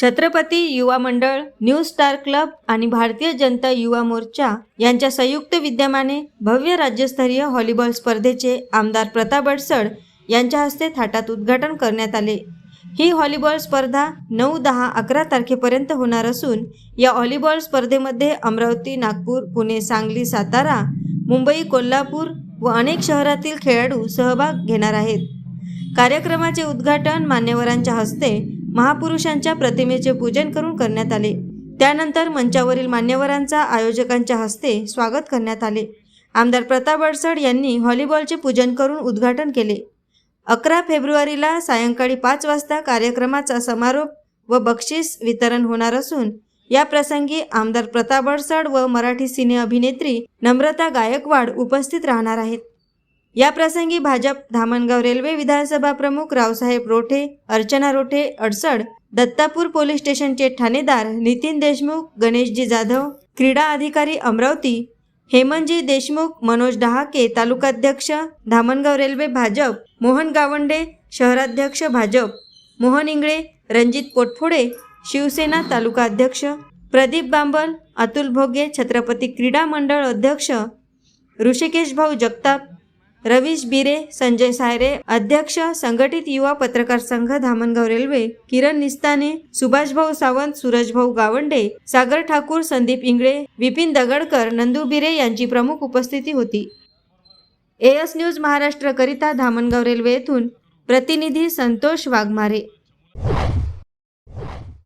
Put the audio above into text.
छत्रपती युवा मंडळ new star club आणि भारतीय जनता युवा मोर्चा यांच्या संयुक्त विद्यमाने भव्य राज्यस्तरीय व्हॉलीबॉल स्पर्धेचे आमदार प्रताप अडसड यांच्या हस्ते थाटात उद्घाटन करण्यात आले. ही व्हॉलीबॉल स्पर्धा नऊ दहा अकरा तारखेपर्यंत होणार असून या व्हॉलीबॉल स्पर्धेमध्ये अमरावती नागपूर पुणे सांगली सातारा मुंबई कोल्हापूर व अनेक शहरातील खेळाडू सहभाग घेणार आहेत. कार्यक्रमाचे उद्घाटन मान्यवरांच्या हस्ते महापुरुषांच्या प्रतिमेचे पूजन करून करण्यात आले. त्यानंतर मंचावरील मान्यवरांचा आयोजकांच्या हस्ते स्वागत करण्यात आले. आमदार प्रताप अडसड यांनी व्हॉलीबॉलचे पूजन करून उद्घाटन केले. अकरा फेब्रुवारीला सायंकाळी पाच वाजता कार्यक्रमाचा समारोप व बक्षीस वितरण होणार असून या प्रसंगी आमदार प्रताप अडसड व मराठी सिने अभिनेत्री नम्रता गायकवाड उपस्थित राहणार आहेत. या प्रसंगी भाजप धामणगाव रेल्वे विधानसभा प्रमुख रावसाहेब रोठे अर्चना रोठे अडसड दत्तापूर पोलीस स्टेशनचे ठाणेदार नितीन देशमुख गणेशजी जाधव क्रीडा अधिकारी अमरावती हेमंतजी देशमुख मनोज डहाके तालुकाध्यक्ष धामणगाव रेल्वे भाजप मोहन गावंडे शहराध्यक्ष भाजप मोहन इंगळे रणजित पोटफोडे शिवसेना तालुका अध्यक्ष प्रदीप बांबल अतुल भोगे छत्रपती क्रीडा मंडळ अध्यक्ष ऋषिकेश भाऊ जगताप रवीश बिरे संजय सायरे अध्यक्ष संघटित युवा पत्रकार संघ धामणगाव रेल्वे किरण निस्ताने सुभाषभाऊ सावंत सूरजभाऊ गावंडे सागर ठाकूर संदीप इंगळे विपिन दगडकर नंदू बिरे यांची प्रमुख उपस्थिती होती. एएस न्यूज महाराष्ट्रकरिता धामणगाव रेल्वे येथून प्रतिनिधी संतोष वाघमारे.